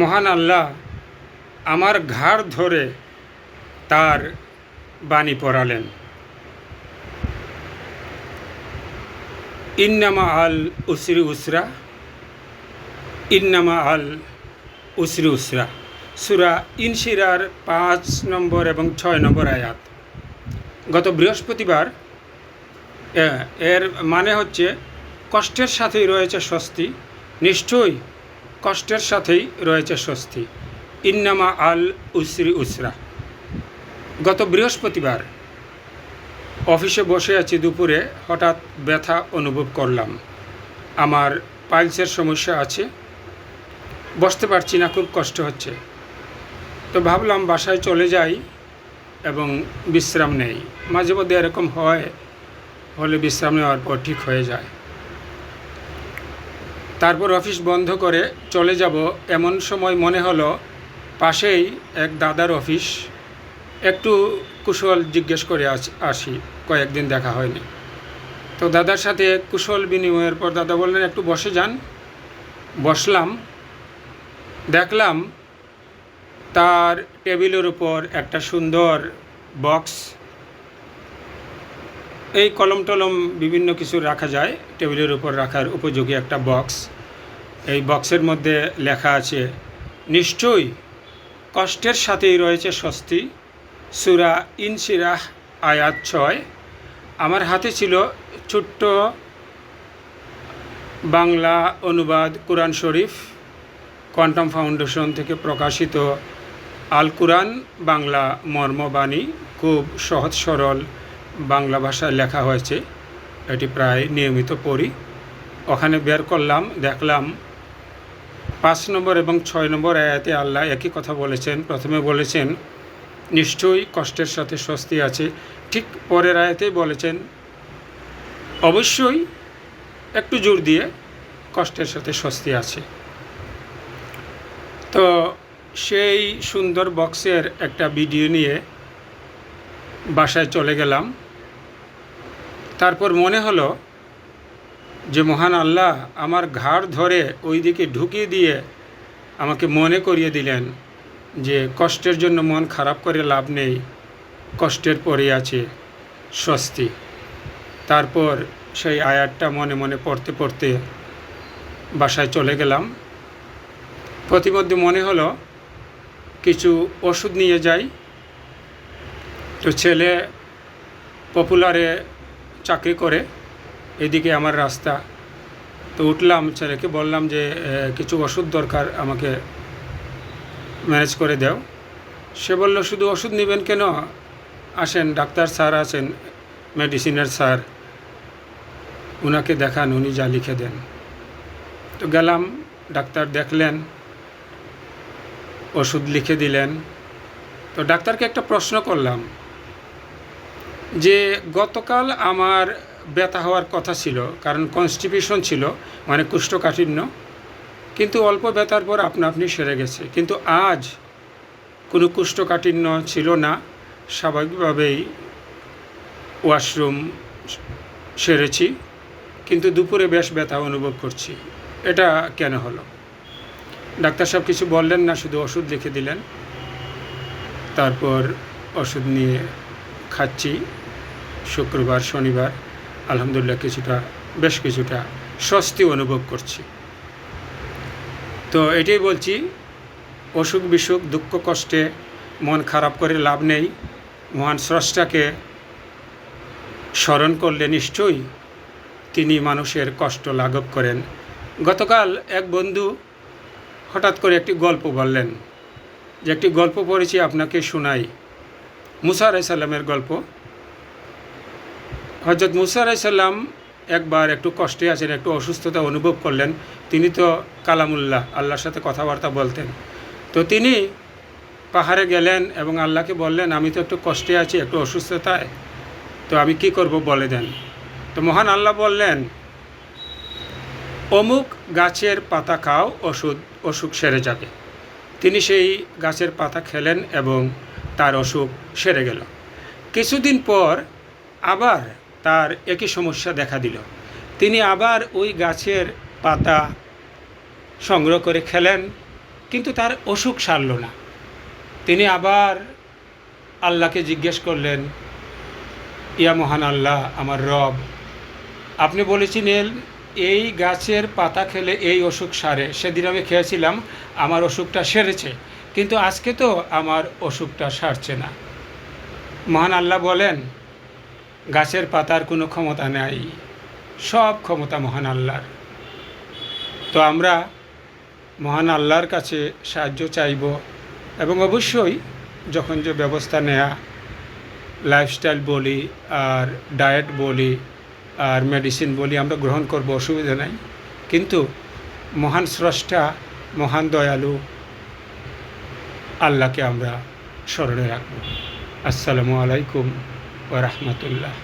মহান আল্লাহ আমার ঘাড় ধরে তার বাণী পড়ালেন। ইন্নামা আল উসরি উসরা, ইন্নামা আল উসরি উসরা। সুরা ইনশিরার পাঁচ নম্বর এবং ছয় নম্বর আয়াত। গত বৃহস্পতিবার এর মানে হচ্ছে কষ্টের সাথেই রয়েছে স্বস্তি। নিশ্চয়ই কষ্টের সাথেই রয়েছে স্বস্তি। ইন্নামা আল উসরি উসরা। গত বৃহস্পতিবার অফিসে বসে আছি দুপুরে হঠাৎ ব্যথা অনুভব করলাম। আমার পাইলসের সমস্যা আছে, বসতে পারছি না, খুব কষ্ট হচ্ছে। তো ভাবলাম বাসায় চলে যাই এবং বিশ্রাম নেই। মাঝে মধ্যে এরকম হয়, হলে বিশ্রাম নেওয়ার পর ঠিক হয়ে যায়। তারপর অফিস বন্ধ করে চলে যাব এমন সময় মনে হলো, পাশেই এক দাদার অফিস। একটু কুশল জিজ্ঞেস করে আস- কয়েকদিন দেখা হয়নি। তো দাদার সাথে কুশল বিনিময়ের পর দাদা বললেন, একটু বসে যান। বসলাম। দেখলাম তার টেবিলের উপর একটা সুন্দর বক্স। এই কলম টলম বিভিন্ন কিছু রাখা যায়, টেবিলের উপর রাখার উপযোগী একটা বক্স। এই বক্সের মধ্যে লেখা আছে, নিশ্চয়ই কষ্টের সাথেই রয়েছে স্বস্তি। সুরা ইনসিরাহ, আয়াত ছয়। আমার হাতে ছিল ছোট্ট বাংলা অনুবাদ কোরআন শরীফ। কোয়ান্টাম ফাউন্ডেশন থেকে প্রকাশিত আল কোরআন বাংলা মর্মবাণী, খুব সহজ সরল বাংলা ভাষায় লেখা হয়েছে। এটি প্রায় নিয়মিত পড়ি। ওখানে বের করলাম, দেখলাম পাঁচ নম্বর এবং ছয় নম্বর আয়াতে আল্লাহ একই কথা বলেছেন। প্রথমে বলেছেন, নিশ্চয়ই কষ্টের সাথে স্বস্তি আছে। ঠিক পরের আয়াতেই বলেছেন, অবশ্যই একটু জোর দিয়ে কষ্টের সাথে স্বস্তি আছে। তো সেই সুন্দর বক্সের একটা ভিডিও নিয়ে বাসায় চলে গেলাম। তারপর মনে হলো যে মহান আল্লাহ আমার ঘাড় ধরে ওই দিকে ঢুকিয়ে দিয়ে আমাকে মনে করিয়ে দিলেন যে কষ্টের জন্য মন খারাপ করে লাভ নেই, কষ্টের পরে আছে স্বস্তি। তারপর সেই আয়াতটা মনে মনে পড়তে পড়তে বাসায় চলে গেলাম। প্রতিমধ্যে মনে হলো কিছু ওষুধ নিয়ে যাই। তো ছেলে পপুলারে চাকরি করে। এদিকে আমার রাস্তা। তো উঠলাম ছেলেকে, বললাম যে কিছু ওষুধ দরকার আমাকে ম্যানেজ করে দাও। সে বলল, শুধু ওষুধ নেবেন কেন? আসেন, ডাক্তার স্যার আছেন, মেডিসিনের স্যার। উনাকে দেখান, উনি যা লিখে দেন। তো গেলাম, ডাক্তার দেখলেন, ওষুধ লিখে দিলেন। তো ডাক্তারকে একটা প্রশ্ন করলাম, যে, গতকাল আমার ব্যথা হওয়ার কথা ছিল, কারণ কনস্টিপেশন ছিল মানে কুষ্ঠকাঠিন্য। কিন্তু অল্প ব্যথার পর আপনা আপনি সেরে গেছে। কিন্তু আজ কোনো কুষ্ঠকাঠিন্য ছিল না, স্বাভাবিকভাবেই ওয়াশরুম সেরেছি। কিন্তু দুপুরে বেশ ব্যথা অনুভব করছি। এটা কেন হলো? ডাক্তার সাহেব কিছু বললেন না, শুধু ওষুধ লিখে দিলেন। তারপর ওষুধ নিয়ে খাচ্ছি। শুক্রবার, শনিবার। আলহামদুলিল্লাহ কিছুটা, বেশ কিছুটা স্বস্তি অনুভব করছি। তো এটাই বলছি, অসুখ বিসুখ, দুঃখ কষ্টে মন খারাপ করে লাভ নেই, মহান স্রষ্টাকে স্মরণ করলে নিশ্চয়ই তিনি মানুষের কষ্ট লাঘব করেন। গতকাল এক বন্ধু হঠাৎ করে একটি গল্প বললেন, যে একটি গল্প পড়েছি, আপনাকে শোনাই। মুসা আলাইসাল্লামের গল্প। হজরত মুসা আলাইসাল্লাম একবার একটু কষ্টে আছেন, একটু অসুস্থতা অনুভব করলেন। তিনি তো কালামুল্লাহ, আল্লাহর সাথে কথাবার্তা বলতেন। তো তিনি পাহাড়ে গেলেন এবং আল্লাহকে বললেন, আমি তো একটু কষ্টে আছি, একটু অসুস্থতায়, তো আমি কি করব বলে দেন। তো মহান আল্লাহ বললেন, অমুক গাছের পাতা খাও, ওষুধ, অসুখ সেরে যাবে। তিনি সেই গাছের পাতা খেলেন এবং তার অসুখ সেরে গেল। কিছুদিন পর আবার তার একই সমস্যা দেখা দিল। তিনি আবার ওই গাছের পাতা সংগ্রহ করে খেলেন, কিন্তু তার অসুখ সারল না। তিনি আবার আল্লাহকে জিজ্ঞেস করলেন, ইয়া মহান আল্লাহ, আমার রব, আপনি বলেছিলেন এই গাছের পাতা খেলে এই অসুখ সারে। সেদিন আমি খেয়েছিলাম, আমার অসুখটা সেরেছে, কিন্তু আজকে তো আমার অসুখটা সারছে না। মহান আল্লাহ বলেন গাছের পাতার কোনো ক্ষমতা নাই, সব ক্ষমতা মহান আল্লাহর। তো আমরা মহান আল্লাহর কাছে সাহায্য চাইব এবং অবশ্যই যখন যে ব্যবস্থা নেয়া লাইফস্টাইল বলি আর ডায়েট বলি আর মেডিসিন বলি আমরা গ্রহণ করব, অসুবিধা নাই। কিন্তু মহান স্রষ্টা, মহান দয়ালু আল্লাহকে আমরা স্মরণে রাখব। আসসালামু আলাইকুম। ওরহমতুল্লাহ